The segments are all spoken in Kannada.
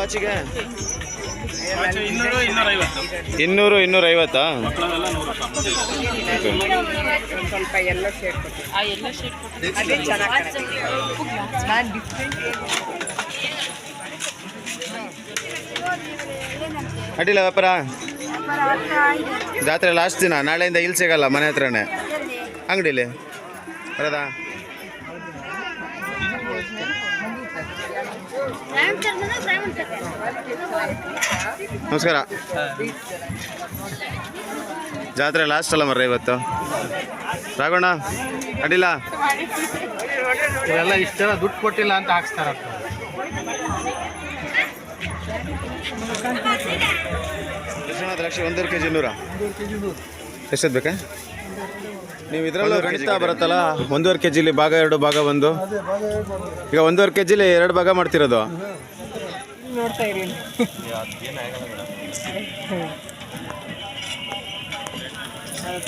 ವಾಚಿಗೆ ಇನ್ನೂರು ಇನ್ನೂರೈವತ್ತು? ಸ್ವಲ್ಪ ಎಲ್ಲ ಅಡ್ಡಿಲ್ಲ ವ್ಯಾಪಾರ? ಜಾತ್ರೆ ಲಾಸ್ಟ್ ದಿನ ನಾಳೆಯಿಂದ ಇಲ್ಲಿ ಸಿಗಲ್ಲ ಮನೆ ಹತ್ರನೇ. ಅಂಗಡಿಲಿ. ಬರೋದಾ? ನಮಸ್ಕಾರ. ಜಾತ್ರೆ ಲಾಸ್ಟ್ ಅಲ್ಲ ಮರ್ರೆ ಇವತ್ತು? ರಾಘವಣ್ಣ ಅಡಿಲ್ಲ ಇವೆಲ್ಲ ಇಷ್ಟೆಲ್ಲ ದುಡ್ಡು ಕೊಟ್ಟಿಲ್ಲ ಅಂತ ಹಾಕ್ಸ್ತಾರ ದ್ರಾಕ್ಷಿ ಒಂದೂವರೆ ಕೆ ಜಿ ನೂರ. ಎಷ್ಟೊತ್ತು ಬೇಕಾ? ನೀವು ಇದರಲ್ಲೂ ಗಣಿತ ಬರುತ್ತಲ್ಲ? ಒಂದೂವರೆ ಕೆ ಜಿಲಿ ಭಾಗ ಎರಡು ಭಾಗ ಒಂದು? ಈಗ ಒಂದೂವರೆ ಕೆ ಜಿಲಿ ಎರಡು ಭಾಗ ಮಾಡ್ತಿರೋದು? ನೋಡ್ತಾ ಇರಿ.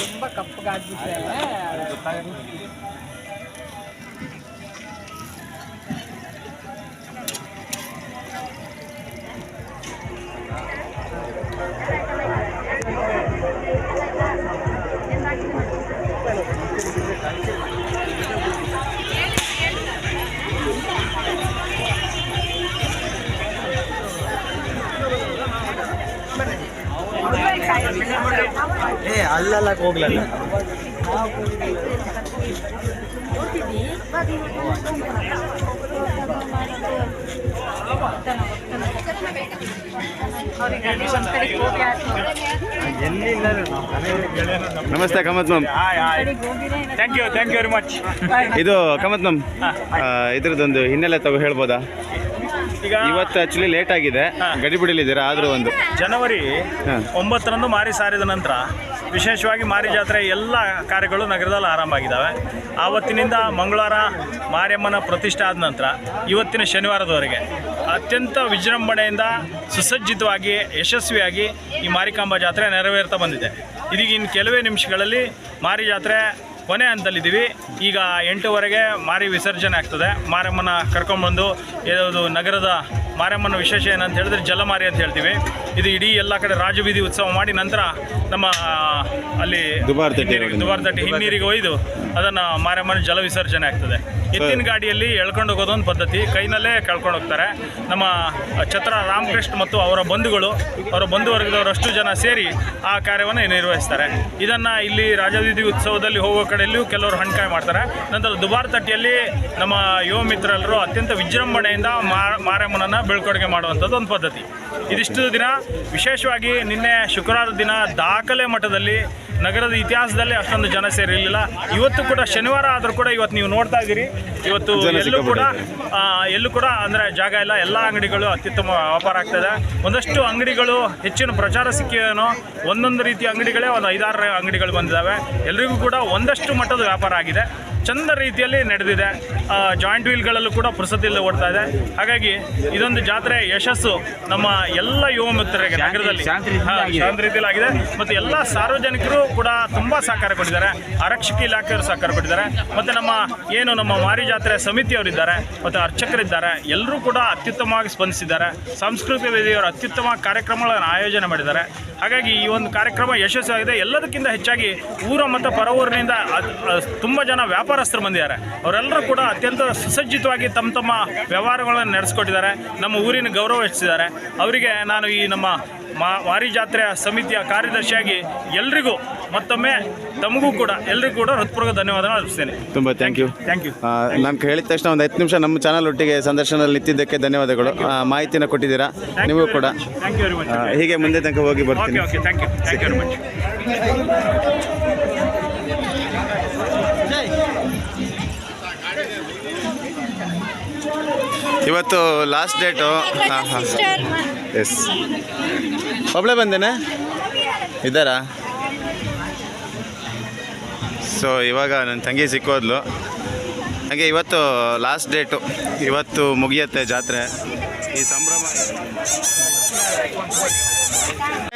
ತುಂಬ ಕಪ್ಪಗಾಗ್ಬಿಟ್ರೆ ಏ ಅಲ್ಲೆಲ್ಲ ಹೋಗ್ಲಲ್ಲ. ಎಲ್ಲಿಲ್ಲ ನಮಸ್ತೆ Kamath ma'am. Thank you thank you very much ಇದು ಕಮತ್ ಮ್ಯಾಮ್ ಇದ್ರದ್ದೊಂದು ಹಿನ್ನೆಲೆ ತಗೋ ಹೇಳ್ಬೋದಾ? ಈಗ ಇವತ್ತು ಆಕ್ಚುಲಿ ಲೇಟ್ ಆಗಿದೆ. ಗಡಿಬಿಡಿಲಿದ್ದೀರಾ ಆದರೂ ಒಂದು. ಜನವರಿ. ಒಂಬತ್ತರಂದು ಮಾರಿ ಸಾರಿದ ನಂತರ ವಿಶೇಷವಾಗಿ ಮಾರಿ ಜಾತ್ರೆ ಎಲ್ಲ ಕಾರ್ಯಗಳು ನಗರದಲ್ಲಿ ಆರಂಭ ಆಗಿದ್ದಾವೆ. ಆವತ್ತಿನಿಂದ ಮಂಗಳವಾರ ಮಾರಿಯಮ್ಮನ ಪ್ರತಿಷ್ಠೆ ಆದ ನಂತರ ಇವತ್ತಿನ ಶನಿವಾರದವರೆಗೆ ಅತ್ಯಂತ ವಿಜೃಂಭಣೆಯಿಂದ ಸುಸಜ್ಜಿತವಾಗಿ ಯಶಸ್ವಿಯಾಗಿ ಈ ಮಾರಿಕಾಂಬ ಜಾತ್ರೆ ನೆರವೇರ್ತಾ ಬಂದಿದೆ. ಇದೀಗ ಇನ್ನು ಕೆಲವೇ ನಿಮಿಷಗಳಲ್ಲಿ ಮಾರಿ ಜಾತ್ರೆ ಕೊನೆ ಹಂತದಲ್ಲಿದ್ದೀವಿ. ಈಗ ಎಂಟುವರೆಗೆ ಮಾರಿ ವಿಸರ್ಜನೆ ಆಗ್ತದೆ. ಮಾರಮ್ಮನ ಕರ್ಕೊಂಡ್ಬಂದು ಯಾವುದು ನಗರದ ಮಾರಮ್ಮನ ವಿಶೇಷ ಏನಂತ ಹೇಳಿದ್ರೆ ಜಲಮಾರಿ ಅಂತ ಹೇಳ್ತೀವಿ. ಇದು ಇಡೀ ಎಲ್ಲ ಕಡೆ ರಾಜಬೀದಿ ಉತ್ಸವ ಮಾಡಿ ನಂತರ ನಮ್ಮ ಅಲ್ಲಿ ದುಬಾರ್ ತಟ್ಟಿ ಹಿನ್ನೀರಿಗೆ- ದುಬಾರ್ ತಟ್ಟಿ ಹಿನ್ನೀರಿಗೆ ಒಯ್ದು ಅದನ್ನು ಮಾರಮ್ಮನ ಜಲ ವಿಸರ್ಜನೆ ಆಗ್ತದೆ. ಎತ್ತಿನ ಗಾಡಿಯಲ್ಲಿ ಎಳ್ಕೊಂಡು ಹೋಗೋದು ಒಂದು ಪದ್ಧತಿ. ಕೈನಲ್ಲೇ ಕಳ್ಕೊಂಡು ಹೋಗ್ತಾರೆ. ನಮ್ಮ ಛತ್ರ ರಾಮಕೃಷ್ಣ ಮತ್ತು ಅವರ ಬಂಧುಗಳು ಅವರ ಬಂಧುವರ್ಗದವರಷ್ಟು ಜನ ಸೇರಿ ಆ ಕಾರ್ಯವನ್ನು ನಿರ್ವಹಿಸ್ತಾರೆ. ಇದನ್ನು ಇಲ್ಲಿ ರಾಜಬೀದಿ ಉತ್ಸವದಲ್ಲಿ ಹೋಗೋ ಕಡೆಯಲ್ಲಿಯೂ ಕೆಲವರು ಹಣ್ಕಾಯಿ ಮಾಡ್ತಾರೆ. ನಂತರ ದುಬಾರ್ ತಟ್ಟಿಯಲ್ಲಿ ನಮ್ಮ ಯುವ ಮಿತ್ರರೆಲ್ಲರೂ ಅತ್ಯಂತ ವಿಜೃಂಭಣೆಯಿಂದ ಮಾರಮ್ಮನನ್ನು ಬೆಳ್ಕೊಡುಗೆ ಮಾಡುವಂಥದ್ದು ಒಂದು ಪದ್ಧತಿ. ಇದಿಷ್ಟು ದಿನ ವಿಶೇಷವಾಗಿ ನಿನ್ನೆ ಶುಕ್ರವಾರ ದಿನ ದಾಖಲೆ ಮಟ್ಟದಲ್ಲಿ ನಗರದ ಇತಿಹಾಸದಲ್ಲಿ ಅಷ್ಟೊಂದು ಜನ ಸೇರಿರಲಿಲ್ಲ. ಇವತ್ತು ಕೂಡ ಶನಿವಾರ ಆದರೂ ಕೂಡ ಇವತ್ತು ನೀವು ನೋಡ್ತಾ ಇದ್ದೀರಿ. ಇವತ್ತು ಎಲ್ಲೂ ಕೂಡ ಎಲ್ಲೂ ಕೂಡ ಅಂದರೆ ಜಾಗ ಇಲ್ಲ. ಎಲ್ಲ ಅಂಗಡಿಗಳು ಅತ್ಯುತ್ತಮ ವ್ಯಾಪಾರ ಆಗ್ತದೆ. ಒಂದಷ್ಟು ಅಂಗಡಿಗಳು ಹೆಚ್ಚಿನ ಪ್ರಚಾರ ಸಿಕ್ಕಿವೇನೋ ಒಂದೊಂದು ರೀತಿಯ ಅಂಗಡಿಗಳೇ ಒಂದು ಐದಾರು ಅಂಗಡಿಗಳು ಬಂದಿದ್ದಾವೆ. ಎಲ್ರಿಗೂ ಕೂಡ ಒಂದಷ್ಟು ಮಟ್ಟದ ವ್ಯಾಪಾರ ಆಗಿದೆ. ಚಂದ ರೀತಿಯಲ್ಲಿ ನಡೆದಿದೆ. ಜಾಯಿಂಟ್ ವೀಲ್ಗಳಲ್ಲೂ ಕೂಡ ಪುರುಸತಿಲ್ಲ ಓಡ್ತಾ ಇದೆ. ಹಾಗಾಗಿ ಇದೊಂದು ಜಾತ್ರೆ ಯಶಸ್ಸು ನಮ್ಮ ಎಲ್ಲ ಯುವ ಮಿತ್ರರಿಗೆ ನಗರದಲ್ಲಿ. ಚಂದ ಶಾಂತ ರೀತಿಯಲ್ಲಿ ಆಗಿದೆ. ಮತ್ತು ಎಲ್ಲ ಸಾರ್ವಜನಿಕರು ಕೂಡ ತುಂಬ ಸಹಕಾರ ಕೊಟ್ಟಿದ್ದಾರೆ. ಆರಕ್ಷಕ ಇಲಾಖೆಯವರು ಸಹಕಾರ ಕೊಟ್ಟಿದ್ದಾರೆ. ಮತ್ತು ನಮ್ಮ ಏನು ನಮ್ಮ ಮಾರಿ ಜಾತ್ರೆ ಸಮಿತಿಯವರಿದ್ದಾರೆ, ಮತ್ತು ಅರ್ಚಕರಿದ್ದಾರೆ ಎಲ್ಲರೂ ಕೂಡ ಅತ್ಯುತ್ತಮವಾಗಿ ಸ್ಪಂದಿಸಿದ್ದಾರೆ. ಸಾಂಸ್ಕೃತಿಕ ವೇದಿಯವರು ಅತ್ಯುತ್ತಮ ಕಾರ್ಯಕ್ರಮಗಳನ್ನು ಆಯೋಜನೆ ಮಾಡಿದ್ದಾರೆ. ಹಾಗಾಗಿ ಈ ಒಂದು ಕಾರ್ಯಕ್ರಮ ಯಶಸ್ವಿಯಾಗಿದೆ. ಎಲ್ಲದಕ್ಕಿಂತ ಹೆಚ್ಚಾಗಿ ಊರ ಮತ್ತು ಪರವೂರಿನಿಂದ ತುಂಬ ಜನ ವ್ಯಾಪಾರಸ್ಥರು ಬಂದಿದ್ದಾರೆ. ಅವರೆಲ್ಲರೂ ಕೂಡ ಅತ್ಯಂತ ಸುಸಜ್ಜಿತವಾಗಿ ತಮ್ಮ ತಮ್ಮ ವ್ಯವಹಾರಗಳನ್ನು ನಡೆಸ್ಕೊಟ್ಟಿದ್ದಾರೆ. ನಮ್ಮ ಊರಿನ ಗೌರವ ಹೆಚ್ಚಿಸಿದ್ದಾರೆ. ಅವರಿಗೆ ನಾನು ಈ ನಮ್ಮ ಮಾರಿ ಜಾತ್ರೆಯ ಸಮಿತಿಯ ಕಾರ್ಯದರ್ಶಿಯಾಗಿ ಎಲ್ರಿಗೂ ಮತ್ತೊಮ್ಮೆ ತಮಗೂ ಕೂಡ ಎಲ್ರಿಗೂ ಕೂಡ ಹೃತ್ಪೂರ್ವಕ ಧನ್ಯವಾದ ಅರ್ಪಿಸ್ತೇನೆ. ತುಂಬ ಥ್ಯಾಂಕ್ ಯು ಥ್ಯಾಂಕ್ ಯು ನಾನು ಹೇಳಿದ ತಕ್ಷಣ ಒಂದು ಹತ್ತು ನಿಮಿಷ ನಮ್ಮ ಚಾನಲ್ ಒಟ್ಟಿಗೆ ಸಂದರ್ಶನದಲ್ಲಿ ನಿಂತಿದ್ದಕ್ಕೆ ಧನ್ಯವಾದಗಳು. ಮಾಹಿತಿನ ಕೊಟ್ಟಿದ್ದೀರಾ? ನಿಮಗೂ ಕೂಡ. ಥ್ಯಾಂಕ್ ಯು ವೆರಿ ಮಚ್ ಹೀಗೆ ಮುಂದೆ ತನಕ ಹೋಗಿ ಓಕೆ ಬರ್ತೀನಿ okay thank you thank you very much ಇವತ್ತು ಲಾಸ್ಟ್ ಡೇಟು ಹಾಂ ಹಾಂ. ಎಸ್ ಒಬ್ಬಳೇ ಬಂದೇನೆ? ಇದ್ದಾರಾ? ಸೊ ಇವಾಗ ನನ್ನ ತಂಗಿ ಸಿಕ್ಕೋದ್ಲು. ಹಾಗೆ ಇವತ್ತು ಲಾಸ್ಟ್ ಡೇಟು ಇವತ್ತು ಮುಗಿಯುತ್ತೆ ಜಾತ್ರೆ. ಈ ಸಂಭ್ರಮ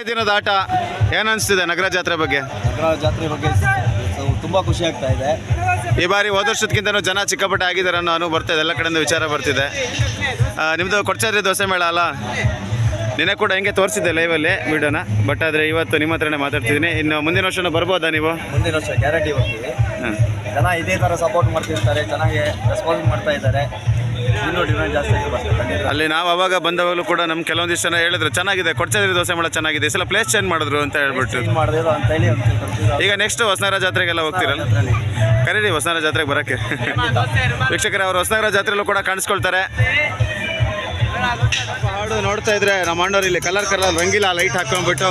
ದಿನದ ಆಟ ಏನು ಅನಿಸ್ತಿದೆ ನಗರ ಜಾತ್ರೆ ಬಗ್ಗೆ? ನಗರ ಜಾತ್ರೆ ಬಗ್ಗೆ ತುಂಬ ಖುಷಿ ಆಗ್ತಾ ಇದೆ. ಈ ಬಾರಿ ಹೋದ ವರ್ಷದಕ್ಕಿಂತನೂ ಜನ ಚಿಕ್ಕಪಟ್ಟೆ ಆಗಿದ್ದಾರೆ ಅನ್ನೋ ಅನುಭವ ಬರ್ತಾ ಇದೆ ಎಲ್ಲ ಕಡೆಯಿಂದ ವಿಚಾರ ಬರ್ತಿದೆ. ನಿಮ್ಮದು ಕೊಡ್ಚಾದ್ರಿ ದೋಸೆ ಮೇಳ ಅಲ್ಲ? ನಿನ್ನೆ ಕೂಡ ಹಿಂಗೆ ತೋರಿಸಿದ್ದೆ ಲೈವಲ್ಲಿ ವಿಡಿಯೋನ ಬಟ್ ಆದರೆ ಇವತ್ತು ನಿಮ್ಮ ಹತ್ರನೇ ಮಾತಾಡ್ತಿದ್ದೀನಿ. ಇನ್ನು ಮುಂದಿನ ವರ್ಷನೂ ಬರ್ಬೋದಾ ನೀವು? ಮುಂದಿನ ವರ್ಷ ಗ್ಯಾರಂಟಿ ಹೋಗ್ತೀವಿ ಜನ ಇದೇ ತರ ಸಪೋರ್ಟ್ ಮಾಡ್ತಿರ್ತಾರೆ ಚೆನ್ನಾಗಿ ರೆಸ್ಪಾನ್ಸ್ ಮಾಡ್ತಾ ಇದ್ದಾರೆ. ಇನ್ನೂ ಡಿಮ್ಯಾಂಡ್ ಜಾಸ್ತಿ ಆಗಿ ಬರ್ತದೆ ಖಂಡಿತ. ಅಲ್ಲಿ ನಾವು ಅವಾಗ ಬಂದವಾಗಲೂ ಕೂಡ ನಮ್ಮ ಕೆಲವೊಂದಿಷ್ಟು ಜನ ಹೇಳಿದ್ರು ಚೆನ್ನಾಗಿದೆ ಕೊಡ್ಚಾದ್ರಿ ದೋಸೆ ಮಾಡ ಚೆನ್ನಾಗಿದೆ. ಈ ಸಲ ಪ್ಲೇಸ್ ಚೇಂಜ್ ಮಾಡಿದ್ರು ಅಂತ ಹೇಳ್ಬಿಟ್ಟು. ಚೇಂಜ್ ಮಾಡಿದ್ರು ಅಂತ ಒಂದು ಕನ್ಫ್ಯೂಸ್ ಈಗ ನೆಕ್ಸ್ಟ್ ಹೊಸನಗರ ಜಾತ್ರೆಗೆಲ್ಲ ಹೋಗ್ತೀರಲ್ಲ? ಕರೀರಿ ಹೊಸನಗರ ಜಾತ್ರೆಗೆ ಬರೋಕ್ಕೆ. ವೀಕ್ಷಕರ ಅವ್ರು ಹೊಸನಗರ ಜಾತ್ರೆಯಲ್ಲೂ ಕೂಡ ಕಾಣಿಸ್ಕೊಳ್ತಾರೆ. ಹಾಡು ನೋಡ್ತಾ ಇದ್ರೆ ನಮ್ಮ ಅಣ್ಣವ್ರು ಇಲ್ಲಿ ಕಲರ್ ಕಲರ್ ರಂಗಿಲ್ಲ ಲೈಟ್ ಹಾಕೊಂಡ್ಬಿಟ್ಟು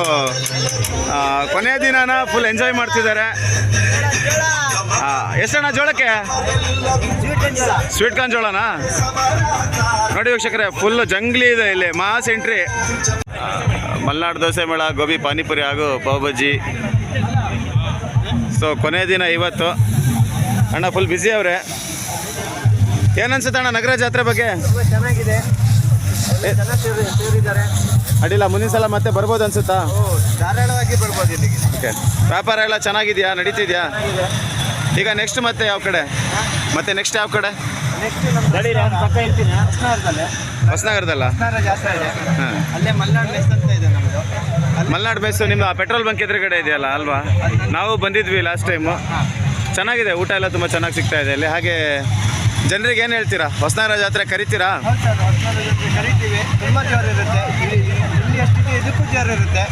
ಕೊನೆ ಕೊನೆಯ ದಿನನ ಫುಲ್ ಎಂಜಾಯ್ ಮಾಡ್ತಿದ್ದಾರೆ. ಎಷ್ಟಣ್ಣ ಜೋಳಕ್ಕೆ? ಸ್ವೀಟ್ ಕಾರ್ನ್ ಜೋಳನಾ ನೋಡಿ ವೀಕ್ಷಕರೇ ಫುಲ್ ಜಂಗ್ಲಿ ಇದೆ ಇಲ್ಲಿ ಮಾಸ್ ಎಂಟ್ರಿ ಮಲ್ನಾಡು ದೋಸೆ ಮೇಳ, ಗೋಬಿ, ಪಾನಿಪುರಿ ಹಾಗೂ ಪಾವ್ ಬಜ್ಜಿ ಸೊ ಕೊನೆಯ ದಿನ ಇವತ್ತು. ಅಣ್ಣ ಫುಲ್ ಬ್ಯುಸಿ ಅವರೇ. ಏನನ್ಸುತ್ತೆ ಅಣ್ಣ, ನಗರ ಜಾತ್ರೆ ಬಗ್ಗೆ? ಚೆನ್ನಾಗಿದೆ ಜನ ಸೇರಿ ಸೇರಿದ್ದಾರೆ ಅಡ್ಡಿಲ್ಲ ಮುಂದಿನ ಸಲ ಮತ್ತೆ ಬರ್ಬೋದು ಅನ್ಸುತ್ತಾ? ಧಾರಾಳವಾಗಿ ಬರ್ಬೋದು ಇಲ್ಲಿಗೆ. ಓಕೆ ವ್ಯಾಪಾರ ಎಲ್ಲ ಚೆನ್ನಾಗಿದೆಯಾ? ನಡೀತಿದ್ಯಾ? ಈಗ ನೆಕ್ಸ್ಟ್ ಮತ್ತೆ ಯಾವ ಕಡೆ? ಮತ್ತೆ ನೆಕ್ಸ್ಟ್ ಯಾವ ಕಡೆ? ನೆಕ್ಸ್ಟ್ ನಮ್ಮ ಪಕ್ಕ ಇರ್ತೀನಿ. ಕೃಷ್ಣಾರದಲ್ಲೇ ಹೊಸನಗರದಲ್ಲ? ಕೃಷ್ಣಾರ ಜಾತ್ರೆ ಇದೆ. ಹಾಂ. ಅಲ್ಲೇ ಮಲ್ನಾಡ್ ಮೆಸ್ ಅಂತ ಇದೆ ನಮ್ಮದು ಅಲ್ಲಿ ಮಲ್ನಾಡು ಬೇಸು ನಿಮ್ಮ ಪೆಟ್ರೋಲ್ ಬಂಕ್ ಎದುರುಗಡೆ ಇದೆಯಲ್ಲ ಅಲ್ವಾ? ನಾವು ಬಂದಿದ್ವಿ ಲಾಸ್ಟ್ ಟೈಮು ಚೆನ್ನಾಗಿದೆ ಊಟ ಎಲ್ಲ ತುಂಬ ಚೆನ್ನಾಗಿ ಸಿಗ್ತಾ ಇದೆ ಅಲ್ಲಿ. ಹಾಗೆ ಜನರಿಗೆ ಏನು ಹೇಳ್ತೀರಾ? ಹೊಸನಗರ ಜಾತ್ರೆ ಕರಿತೀರಾ? ಹೌದು ಸರ್ ಕರಿತೀವಿ. ತುಂಬ ಜೋರು ಇರುತ್ತೆ. ಇಲ್ಲಿ ಇಲ್ಲಿ ಎಷ್ಟಿದೆ ಇದಕ್ಕೂ ಜೋರು ಇರುತ್ತೆ.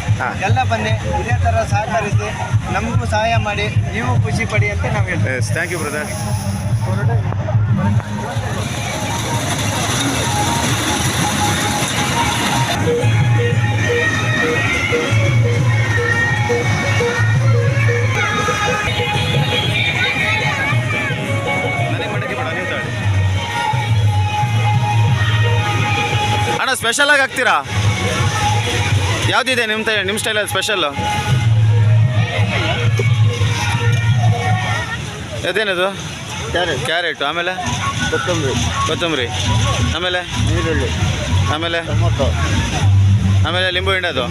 ಎಲ್ಲ ಬನ್ನಿ. ಇದೇ ಥರ ಸಹಕರಿಸಿ ನಮಗೂ ಸಹಾಯ ಮಾಡಿ ನೀವು ಖುಷಿ ಪಡಿ ಅಂತ ನಾವು ಹೇಳ್ತೀವಿ. ಥ್ಯಾಂಕ್ ಯು ಬ್ರದರ್ ಅಣ್ಣ ಸ್ಪೆಷಲ್ ಆಗಿ ಹಾಕ್ತೀರಾ? ಯಾವ್ದಿದೆ ನಿಮ್ಮ ತ ನಿಮ್ಮ ಸ್ಟೈಲಲ್ಲಿ ಸ್ಪೆಷಲ್ಲು ಅದೇನದು ಕ್ಯಾರೆಟ್ ಕ್ಯಾರೆಟ್ ಆಮೇಲೆ? ಕೊತ್ತಂಬರಿ. ಕೊತ್ತಂಬರಿ. ಆಮೇಲೆ? ಈರುಳ್ಳಿ. ಆಮೇಲೆ? ಟೊಮೊಟೊ. ಆಮೇಲೆ ಲಿಂಬು ಹಿಂಡದು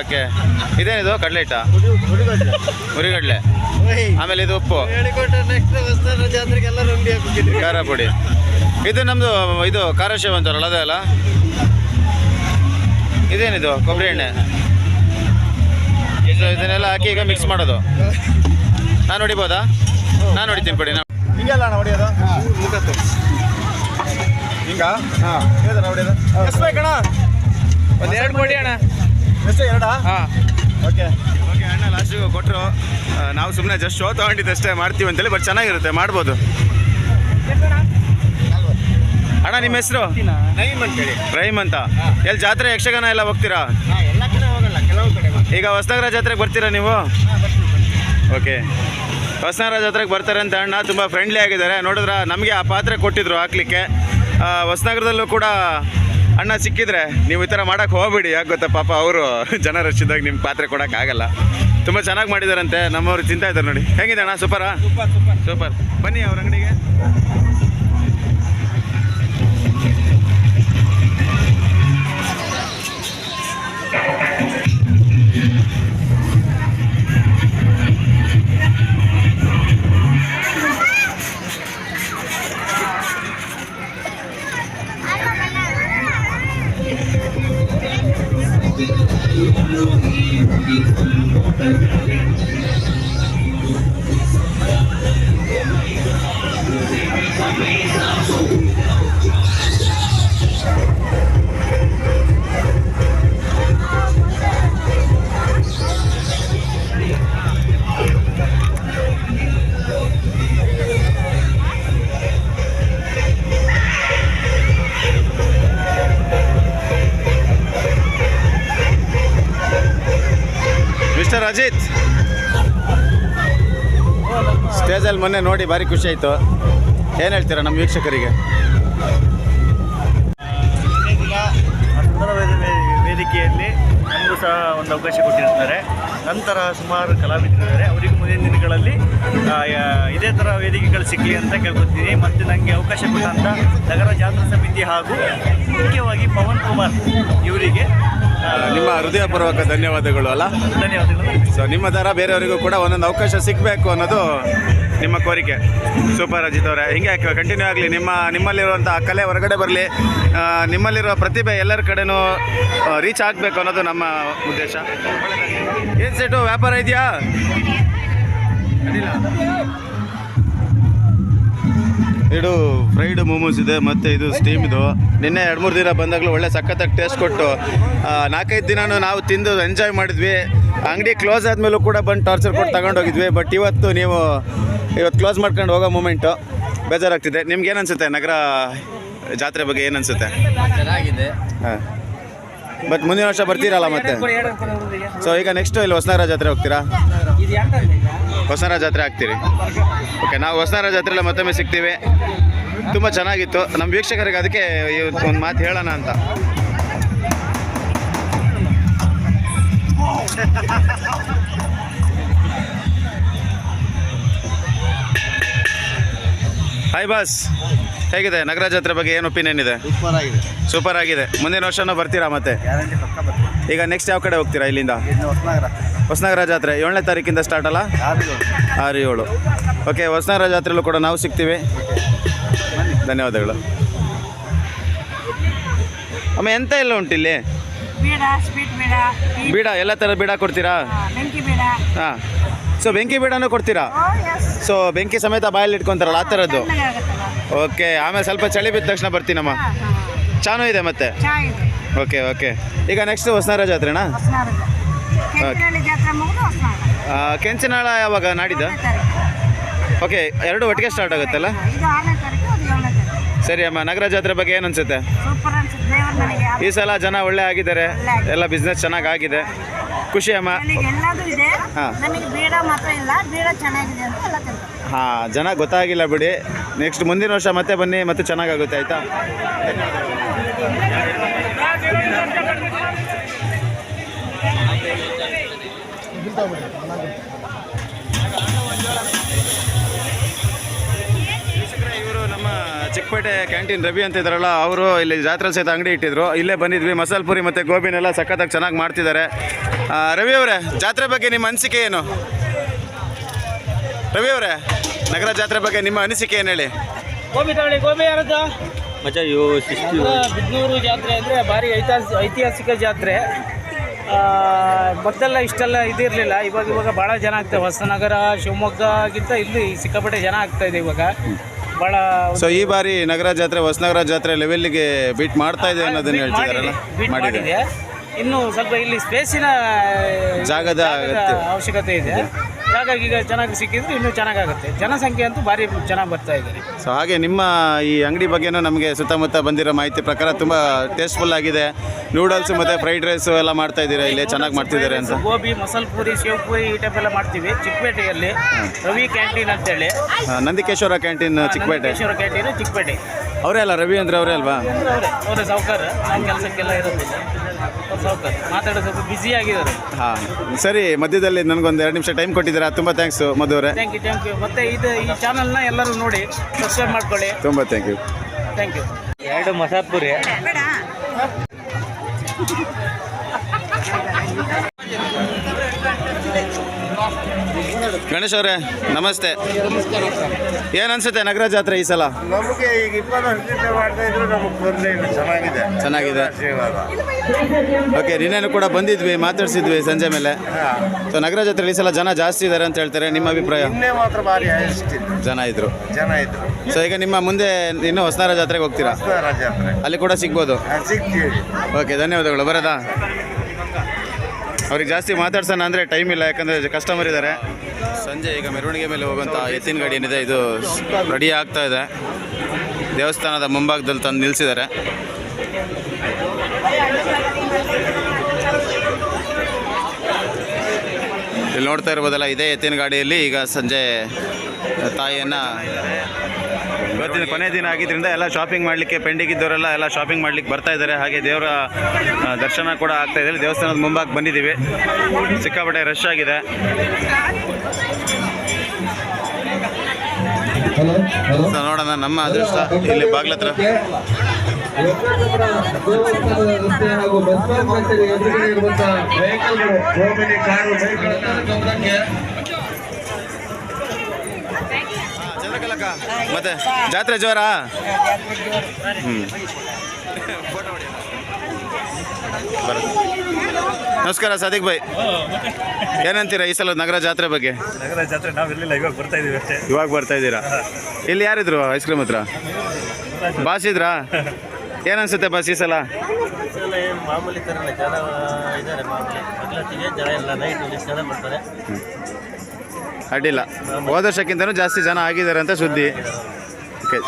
ಓಕೆ. ಇದೇನಿದು? ಕಡಲೆ ಹಿಟ್ಟ ಹುಡುಗಡ್ಲೆ ಹುರಿಗಡ್ಲೆ ಆಮೇಲೆ ಇದು ಉಪ್ಪು. ಖಾರ ಪುಡಿ. ಇದು ನಮ್ಮದು ಇದು ಖಾರ ಶೇವ್ ಅಂತಾರಲ್ಲ ಅದೇ ಅಲ್ಲ? ಇದೇನಿದು ಕೊಬ್ಬರಿ ಎಣ್ಣೆ? ಇದು ಇದನ್ನೆಲ್ಲ ಹಾಕಿ ಈಗ ಮಿಕ್ಸ್ ಮಾಡೋದು. ನಾನು ಹೊಡಿಬೋದಾ? ನಾನು ಹೊಡಿತೀನಿ ಕೊಡಿ ನಾವು ಹಿಂಗೆಲ್ಲ ಹೊಡಿಯೋದು? ಮುಖತ್ತು ಹಿಂಗ? ಹಾಂ. ಹೊಡಿಯೋದು? ಎಷ್ಟು ಒಂದು ಎರಡು ಕೊಡಿ ಅಣ್ಣ. ಎಷ್ಟು ಎರಡಾ? ಹಾಂ. ಓಕೆ. ಓಕೆ ಅಣ್ಣ ಲಾಸ್ಟಿಗೆ ಕೊಟ್ಟರು ನಾವು ಸುಮ್ಮನೆ ಜಸ್ಟ್ ಶೋ ತಗೊಂಡಿದ್ದಷ್ಟೇ ಮಾಡ್ತೀವಿ ಅಂತೇಳಿ ಬಟ್ ಚೆನ್ನಾಗಿರುತ್ತೆ ಮಾಡ್ಬೋದು. ನಿಮ್ಮ ಹೆಸರು? ಅಂತೇಳಿ ರಹೀಮ್ ಅಂತ. ಎಲ್ಲಿ ಜಾತ್ರೆ ಯಕ್ಷಗಾನ ಎಲ್ಲ ಹೋಗ್ತೀರಾ? ಹಾಂ ಎಲ್ಲ ಕಡೆ ಹೋಗಲ್ಲ ಕೆಲವು ಕಡೆ ಈಗ ಹೊಸನಗರ ಜಾತ್ರೆಗೆ ಬರ್ತೀರಾ ನೀವು. ಓಕೆ. ಹೊಸನಗರ ಜಾತ್ರೆಗೆ ಬರ್ತಾರೆ ಅಂತ ಅಣ್ಣ ತುಂಬ ಫ್ರೆಂಡ್ಲಿ ಆಗಿದ್ದಾರೆ. ನೋಡಿದ್ರ ನಮಗೆ ಆ ಪಾತ್ರೆ ಕೊಟ್ಟಿದ್ರು ಹಾಕ್ಲಿಕ್ಕೆ. ಹೊಸನಗರದಲ್ಲೂ ಕೂಡ ಅಣ್ಣ ಸಿಕ್ಕಿದ್ರೆ ನೀವು ಈ ಥರ ಮಾಡೋಕ್ಕೆ ಹೋಗ್ಬೇಡಿ. ಯಾಕೆ ಗೊತ್ತಾ ಪಾಪ ಅವರು ಜನ ರಶ್ ಇದ್ದಾಗ ನಿಮ್ಮ ಪಾತ್ರೆ ಕೊಡೋಕ್ಕಾಗಲ್ಲ ತುಂಬ ಚೆನ್ನಾಗಿ ಮಾಡಿದಾರಂತೆ. ನಮ್ಮವ್ರು ತಿಂತಾ ಇದ್ದಾರೆ ನೋಡಿ. ಹೆಂಗಿದೆ ಅಣ್ಣ? ಸೂಪರಾ? Super super. ಸೂಪರ್. ಬನ್ನಿ ಅವ್ರ ಅಂಗಡಿಗೆ. ಅಜಿತ್ ಸ್ಟೇಜಲ್ಲಿ ಮೊನ್ನೆ ನೋಡಿ ಭಾರಿ ಖುಷಿ ಆಯಿತು. ಏನು ಹೇಳ್ತೀರಾ ನಮ್ಮ ವೀಕ್ಷಕರಿಗೆ? ವೇದಿಕೆಯಲ್ಲಿ ನಮಗೂ ಸಹ ಒಂದು ಅವಕಾಶ ಕೊಟ್ಟಿರ್ತಾರೆ. ನಂತರ ಸುಮಾರು ಕಲಾವಿದರಿದ್ದಾರೆ. ಅವರಿಗೂ ಮುಂದಿನ ದಿನಗಳಲ್ಲಿ ಯಾ- ಇದೇ ಥರ ವೇದಿಕೆಗಳು ಸಿಗಲಿ ಅಂತ ಕೇಳ್ಕೊತೀನಿ ಮತ್ತು ನನಗೆ ಅವಕಾಶ ಕೊಟ್ಟಂಥ ನಗರ ಜಾತ್ರಾ ಸಮಿತಿ ಹಾಗೂ ಮುಖ್ಯವಾಗಿ ಪವನ್ ಕುಮಾರ್ ಇವರಿಗೆ ನಿಮ್ಮ ಹೃದಯಪೂರ್ವಕ ಧನ್ಯವಾದಗಳು ಅಲ್ಲ? ಧನ್ಯವಾದಗಳು. ಸೊ ನಿಮ್ಮ ದರ ಬೇರೆಯವರಿಗೂ ಕೂಡ ಒಂದೊಂದು ಅವಕಾಶ ಸಿಗಬೇಕು ಅನ್ನೋದು ನಿಮ್ಮ ಕೋರಿಕೆ. ಸೂಪರ್ ಅಜಿತ್ ಅವರೇ. ಹಿಂಗೆ ಕಂಟಿನ್ಯೂ ಆಗಲಿ. ನಿಮ್ಮ ನಿಮ್ಮಲ್ಲಿರುವಂಥ ಕಲೆ ಹೊರಗಡೆ ಬರಲಿ. ನಿಮ್ಮಲ್ಲಿರುವ ಪ್ರತಿಭೆ ಎಲ್ಲರ ಕಡೆನೂ ರೀಚ್ ಆಗಬೇಕು ಅನ್ನೋದು ನಮ್ಮ ಉದ್ದೇಶ. ಏನು ಸೆಟು ವ್ಯಾಪಾರ ಇದೆಯಾ? ಇದು ಫ್ರೈಡ್ ಮೋಮೋಸ್ ಇದೆ ಮತ್ತು ಇದು ಸ್ಟೀಮ್ ಇದು. ನಿನ್ನೆ ಎರಡು ಮೂರು ದಿನ ಬಂದಾಗಲೂ ಒಳ್ಳೆ ಸಖತ್ತಾಗಿ ಟೇಸ್ಟ್ ಕೊಟ್ಟು ನಾಲ್ಕೈದು ದಿನನೂ ನಾವು ತಿಂದು ಎಂಜಾಯ್ ಮಾಡಿದ್ವಿ. ಅಂಗಡಿ ಕ್ಲೋಸ್ ಆದಮೇಲೂ ಕೂಡ ಬಂದು ಟಾರ್ಚರ್ ಕೊಟ್ಟು ತಗೊಂಡೋಗಿದ್ವಿ ಬಟ್ ಇವತ್ತು ನೀವು ಇವತ್ತು ಕ್ಲೋಸ್ ಮಾಡ್ಕೊಂಡು ಹೋಗೋ ಮೂಮೆಂಟು ಬೇಜಾರಾಗ್ತಿದೆ. ನಿಮ್ಗೆ ಏನು ಅನಿಸುತ್ತೆ ನಗರ ಜಾತ್ರೆ ಬಗ್ಗೆ ಏನನ್ಸುತ್ತೆ? ಅನಿಸುತ್ತೆ ಚೆನ್ನಾಗಿದೆ. ಹಾಂ. ಬಟ್ ಮುಂದಿನ ವರ್ಷ ಬರ್ತೀರಲ್ಲ ಮತ್ತೆ? ಸೊ ಈಗ ನೆಕ್ಸ್ಟ್ ಇಲ್ಲಿ ಹೊಸನಗರ ಜಾತ್ರೆ ಹೋಗ್ತೀರಾ? ಹೊಸನಗರ ಜಾತ್ರೆ ಆಗ್ತೀರಿ ಓಕೆ ನಾವು ಹೊಸನರ ಜಾತ್ರೆಲ್ಲ ಮತ್ತೊಮ್ಮೆ ಸಿಗ್ತೀವಿ. ತುಂಬ ಚೆನ್ನಾಗಿತ್ತು. ನಮ್ಮ ವೀಕ್ಷಕರಿಗೆ ಅದಕ್ಕೆ ಇವತ್ತು ಒಂದು ಮಾತು ಹೇಳೋಣ ಅಂತ. ಹಾಯ್ ಬಾಸ್ ಹೇಗಿದೆ? ನಗರ ಜಾತ್ರೆ ಬಗ್ಗೆ ಏನು ಒಪಿನಿಯನ್ ಇದೆ? ಸೂಪರ್ ಆಗಿದೆ. ಸೂಪರ್ ಆಗಿದೆ. ಮುಂದಿನ ವರ್ಷನೂ ಬರ್ತೀರಾ ಮತ್ತೆ? ಈಗ ನೆಕ್ಸ್ಟ್ ಯಾವ ಕಡೆ ಹೋಗ್ತೀರಾ ಇಲ್ಲಿಂದ? ಹೊಸನಗರ ಜಾತ್ರೆ ಏಳನೇ ತಾರೀಕಿಂದ ಸ್ಟಾರ್ಟ್ ಅಲ್ಲ? ಆರು ಏಳು. ಓಕೆ ಹೊಸನಗರ ಜಾತ್ರೆಯಲ್ಲೂ ಕೂಡ ನಾವು ಸಿಗ್ತೀವಿ. ಧನ್ಯವಾದಗಳು. ಅಮ್ಮ ಎಂತ ಎಲ್ಲ ಉಂಟು ಇಲ್ಲಿ? ಬೇಡ ಎಲ್ಲ ಥರ ಬೀಡ ಕೊಡ್ತೀರಾ? ಬೆಂಕಿ ಬೇಡ. ಹಾಂ. ಸೊ ಬೆಂಕಿ ಬೀಡನೂ ಕೊಡ್ತೀರಾ? ಸೊ ಬೆಂಕಿ ಸಮೇತ ಬಾಯಲ್ಲಿ ಇಟ್ಕೊತಾರಲ್ಲ ಆ ಥರದ್ದು ಓಕೆ ಆಮೇಲೆ ಸ್ವಲ್ಪ ಚಳಿ ಬಿದ್ದ ತಕ್ಷಣ ಬರ್ತೀನಮ್ಮ. ಚಾನೂ ಇದೆ ಮತ್ತೆ? ಓಕೆ ಓಕೆ ಈಗ ನೆಕ್ಸ್ಟ್ ಹೊಸನಗರ ಜಾತ್ರೆನಾ? ಕೆಂಚನಾಳ ಯಾವಾಗ ನಾಡಿದ್ದು? ಓಕೆ ಎರಡು ಒಟ್ಟಿಗೆ ಸ್ಟಾರ್ಟ್ ಆಗುತ್ತಲ್ಲ? ಸರಿ ಅಮ್ಮ ನಗರ ಜಾತ್ರೆ ಬಗ್ಗೆ ಏನು ಅನ್ಸುತ್ತೆ? ಈ ಸಲ ಜನ ಒಳ್ಳೆ ಆಗಿದ್ದಾರೆ ಎಲ್ಲ ಬಿಸ್ನೆಸ್ ಚೆನ್ನಾಗಿ ಆಗಿದೆ. ಖುಷಿ ಅಮ್ಮ. ಹಾಂ. ಜನ ಗೊತ್ತಾಗಿಲ್ಲ ಬಿಡಿ. ನೆಕ್ಸ್ಟ್ ಮುಂದಿನ ವರ್ಷ ಮತ್ತೆ ಬನ್ನಿ ಮತ್ತೆ ಚೆನ್ನಾಗಾಗುತ್ತೆ ಆಯಿತಾ? ಇವರು ನಮ್ಮ ಚಿಕ್ಕಪೇಟೆ ಕ್ಯಾಂಟೀನ್ ರವಿ ಅಂತ ಇದ್ದಾರಲ್ಲ ಅವರು ಇಲ್ಲಿ ಜಾತ್ರೆ ಸಹಿತ ಅಂಗಡಿ ಇಟ್ಟಿದ್ರು. ಇಲ್ಲೇ ಬಂದಿದ್ವಿ ಮಸಾಲೆ ಪುರಿ ಮತ್ತು ಗೋಬಿನೆಲ್ಲ ಸಖತ್ತಾಗಿ ಚೆನ್ನಾಗಿ ಮಾಡ್ತಿದ್ದಾರೆ. ರವಿ ಅವರೇ ಜಾತ್ರೆ ಬಗ್ಗೆ ನಿಮ್ಮ ಅನಿಸಿಕೆ ಏನು? ರವಿ ಅವರೇ ನಗರ ಜಾತ್ರೆ ಬಗ್ಗೆ ನಿಮ್ಮ ಅನಿಸಿಕೆ ಏನು ಹೇಳಿ? ಗೋಬಿ ತಗೊಳ್ಳಿ ಗೋಬಿ ಯಾರು ಬಿದ್ನೂರು ಜಾತ್ರೆ ಅಂದರೆ ಭಾರಿ ಐತಿಹಾಸ ಐತಿಹಾಸಿಕ ಜಾತ್ರೆ. ಮೊದಲೆಲ್ಲ ಇಷ್ಟೆಲ್ಲ ಇದಿರಲಿಲ್ಲ. ಇವಾಗ ಇವಾಗ ಭಾಳ ಜನ ಆಗ್ತದೆ ಹೊಸನಗರ ಶಿವಮೊಗ್ಗಗಿಂತ ಇಲ್ಲಿ ಸಿಕ್ಕಾಪಟ್ಟೆ ಜನ ಆಗ್ತಾ ಇದೆ ಇವಾಗ. ಭಾಳ ಸೊ ಈ ಬಾರಿ ನಗರ ಜಾತ್ರೆ ಹೊಸನಗರ ಜಾತ್ರೆ ಲೆವೆಲ್ಗೆ ಬೀಟ್ ಮಾಡ್ತಾ ಇದೆ ಅನ್ನೋದನ್ನ ಹೇಳ್ತಿದಾರಲ್ಲ? ಬೀಟ್ ಮಾಡಿದೆ. ಮಾಡಿದೆ. ಇನ್ನು ಸ್ವಲ್ಪ ಇಲ್ಲಿ ಸ್ಪೇಸಿನ ಜಾಗದ ಅಗತ್ಯ. ಅವಶ್ಯಕತೆ ಇದೆ. ಜಾಗ ಈಗ ಚೆನ್ನಾಗಿ ಸಿಕ್ಕಿದ್ರೆ ಇನ್ನೂ ಚೆನ್ನಾಗಾಗುತ್ತೆ. ಜನಸಂಖ್ಯೆ ಅಂತೂ ಭಾರಿ ಚೆನ್ನಾಗಿ ಬರ್ತಾ ಇದ್ದಾರೆ ಸೊ ಹಾಗೆ ನಿಮ್ಮ ಈ ಅಂಗಡಿ ಬಗ್ಗೆನೂ ನಮಗೆ ಸುತ್ತಮುತ್ತ ಬಂದಿರೋ ಮಾಹಿತಿ ಪ್ರಕಾರ ತುಂಬ ಟೇಸ್ಟ್ಫುಲ್ ಆಗಿದೆ. ನೂಡಲ್ಸ್ ಮತ್ತು ಫ್ರೈಡ್ ರೈಸು ಎಲ್ಲ ಮಾಡ್ತಾ ಇದ್ದೀರಾ? ಇಲ್ಲಿ ಚೆನ್ನಾಗಿ ಮಾಡ್ತಿದ್ದಾರೆ ಅಂತ. ಗೋಬಿ ಮಸಾಲ ಪೂರಿ ಶೇವ್ ಪೂರಿ ಈ ಟೈಪ್ ಎಲ್ಲ ಮಾಡ್ತೀವಿ. ಚಿಕ್ಕಪೇಟೆಯಲ್ಲಿ ರವಿ ಕ್ಯಾಂಟೀನ್ ಅಂತೇಳಿ. ಆ, Nandikeshwara canteen Chikkapete. Canteen canteen Chikkapete. ಅವರೇ ಅಲ್ಲ ರವಿ ಅಂದ್ರೆ ಅವರೇ ಅಲ್ವಾ? ಅವರೇ ಅವರೇ ಸಾವುಕಾರ. ನಮ್ಮ ಕೆಲಸಕ್ಕೆಲ್ಲ ಇರೋದಿಲ್ಲ ಮಾತಾಡೋ ಸ್ವಲ್ಪ ಬ್ಯುಸಿ ಆಗಿದ್ದಾರೆ. ಹಾಂ. ಸರಿ ಮಧ್ಯದಲ್ಲಿ ನನಗೊಂದು ಎರಡು ನಿಮಿಷ ಟೈಮ್ ಕೊಟ್ಟಿದ್ದೀರಾ? ತುಂಬ ಥ್ಯಾಂಕ್ಸ್ ಮಧು ಅವರೇ. ಥ್ಯಾಂಕ್ ಯು ಥ್ಯಾಂಕ್ ಯು ಮತ್ತೆ ಇದು ಈ ಚಾನಲ್ನ ಎಲ್ಲರೂ ನೋಡಿ ಸಬ್ಸ್ಕ್ರೈಬ್ ಮಾಡ್ಕೊಳ್ಳಿ. ತುಂಬ ಥ್ಯಾಂಕ್ ಯು ಥ್ಯಾಂಕ್ ಯು ಎರಡು ಮಸಾಲ ಪುರಿ. ಗಣೇಶ್ ಅವರೇ ನಮಸ್ತೆ. ಏನು ಅನ್ಸುತ್ತೆ ನಗರ ಜಾತ್ರೆ ಈ ಸಲ? ನಮಗೆ ಈಗ ಇಪ್ಪತ್ತು ವರ್ಷದಿಂದ ಮಾಡ್ತಾ ಇದ್ರು ನಮಗೆ ತೊಂದರೆ ಇಲ್ಲ. ಚೆನ್ನಾಗಿದೆ. ಚೆನ್ನಾಗಿದೆ. ಆಶೀರ್ವಾದ. ಓಕೆ ನಿನ್ನೆನೂ ಕೂಡ ಬಂದಿದ್ವಿ ಮಾತಾಡ್ಸಿದ್ವಿ ಸಂಜೆ ಮೇಲೆ. ಸೊ ನಗರ ಜಾತ್ರೆ ಈ ಸಲ ಜನ ಜಾಸ್ತಿ ಇದ್ದಾರೆ ಅಂತ ಹೇಳ್ತಾರೆ ನಿಮ್ಮ ಅಭಿಪ್ರಾಯ? ನಿನ್ನೆ ಮಾತ್ರ ಭಾರಿ ಇತ್ತು ಜನ ಇದ್ರು. ಜನ ಇದ್ರು. ಸೊ ಈಗ ನಿಮ್ಮ ಮುಂದೆ ಇನ್ನು ಹೊಸನಾರ ಜಾತ್ರೆಗೆ ಹೋಗ್ತೀರಾ? ಹೊಸದಾರ ಜಾತ್ರೆ. ಅಲ್ಲಿ ಕೂಡ ಸಿಗ್ಬೋದು? ಸಿಗ್ತೀವಿ. ಓಕೆ ಧನ್ಯವಾದಗಳು ಬರೋದಾ? ಅವ್ರಿಗೆ ಜಾಸ್ತಿ ಮಾತಾಡ್ಸೋಣ ಅಂದರೆ ಟೈಮ್ ಇಲ್ಲ, ಯಾಕಂದರೆ ಕಸ್ಟಮರ್ ಇದ್ದಾರೆ ಸಂಜೆ ಈಗ ಮೆರವಣಿಗೆ ಮೇಲೆ ಹೋಗುವಂಥ ಎತ್ತಿನ ಗಾಡಿ ಏನಿದೆ, ಇದು ರೆಡಿ ಆಗ್ತಾ ಇದೆ. ದೇವಸ್ಥಾನದ ಮುಂಭಾಗದಲ್ಲಿ ತಂದು ನಿಲ್ಲಿಸಿದ್ದಾರೆ ಇಲ್ಲಿ ನೋಡ್ತಾ ಇರ್ಬೋದಲ್ಲ ಇದೇ ಎತ್ತಿನ ಗಾಡಿಯಲ್ಲಿ. ಈಗ ಸಂಜೆ ತಾಯಿಯನ್ನು ಇವತ್ತಿನ ಕೊನೆ ದಿನ ಆಗಿದ್ದರಿಂದ ಎಲ್ಲ ಶಾಪಿಂಗ್ ಮಾಡಲಿಕ್ಕೆ ಪೆಂಡಿಂಗ್ ಇದ್ದವರೆಲ್ಲ ಎಲ್ಲ ಶಾಪಿಂಗ್ ಮಾಡ್ಲಿಕ್ಕೆ ಬರ್ತಾ ಇದ್ದಾರೆ. ಹಾಗೆ ದೇವರ ದರ್ಶನ ಕೂಡ ಆಗ್ತಾ ಇದೆ. ದೇವಸ್ಥಾನದ ಮುಂಭಾಗ ಬಂದಿದ್ದೀವಿ. ಸಿಕ್ಕಾಪಟ್ಟೆ ರಶ್ ಆಗಿದೆ. ನೋಡೋಣ ನಮ್ಮ ಅದೃಷ್ಟ. ಇಲ್ಲಿ ಬಾಗ್ಲತ್ರ ರಸ್ತೆ ಹಾಗೂ ಬಸ್ ಎದುರುಗಡೆ ಇರುವಂತಹ ಕಾರು ವೆಹಿಕಲ್ ಮತ್ತೆ ಜಾತ್ರೆ ಜೋರಾ? ಹ್ಞೂ ನಮಸ್ಕಾರ ಸಾದಿಕ್ ಭಾಯ್. ಏನಂತೀರಾ ಈ ಸಲ ನಗರ ಜಾತ್ರೆ ಬಗ್ಗೆ? ನಗರ ಜಾತ್ರೆ ನಾವು ಇರಲಿಲ್ಲ ಇವಾಗ ಬರ್ತಾ ಇದೀವಿ ಅಷ್ಟೇ. ಇವಾಗ ಬರ್ತಾ ಇದ್ದೀರಾ ಇಲ್ಲಿ ಯಾರಿದ್ರು ಐಸ್ ಕ್ರೀಮ್ ಹತ್ರ? ಬಾಸಿದ್ರಾ ಏನನ್ಸುತ್ತೆ ಬಾಸ್ ಈ ಸಲ? ಮಾಮೂಲಿ ಥರ ಜನ ಇದ್ದಾರೆ ಮಾಮೂಲಿ. ಜನ ಇಲ್ಲ ನೈಟ್ ಜನ ಬರ್ತಾರೆ ಅಡ್ಡಿಲ್ಲ. ಹೋದ ವರ್ಷಕ್ಕಿಂತನೂ ಜಾಸ್ತಿ ಜನ ಆಗಿದ್ದಾರೆ ಅಂತ ಸುದ್ದಿ. ಓಕೆ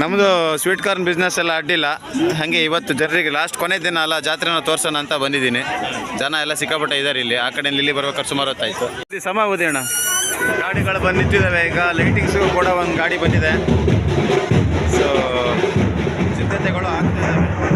ನಮ್ಮದು ಸ್ವೀಟ್ ಕಾರ್ನ್ ಬಿಸ್ನೆಸ್ ಎಲ್ಲ ಅಡ್ಡಿಲ್ಲ. ಹಾಗೆ ಇವತ್ತು ಜನರಿಗೆ ಲಾಸ್ಟ್ ಕೊನೆ ದಿನ ಅಲ್ಲ ಜಾತ್ರೆನ ತೋರ್ಸೋಣ ಅಂತ ಬಂದಿದ್ದೀನಿ. ಜನ ಎಲ್ಲ ಸಿಕ್ಕಾಪಟ್ಟೆ ಇದ್ದಾರೆ ಇಲ್ಲಿ. ಆ ಕಡೆ ಇಲ್ಲಿ ಬರ್ಬೇಕಾದ್ರೆ ಸುಮಾರು ಹೊತ್ತಾಯ್ತು. ಸಮ ಉದಯಣ ಗಾಡಿಗಳು ಬಂದು ನಿಂತಿದ್ದಾವೆ ಈಗ ಲೈಟಿಂಗ್ಸು ಕೂಡ ಒಂದು ಗಾಡಿ ಬಂದಿದೆ. ಸೊ ಸಿದ್ಧತೆಗಳು ಆಗ್ತಾ ಇದ್ದಾವೆ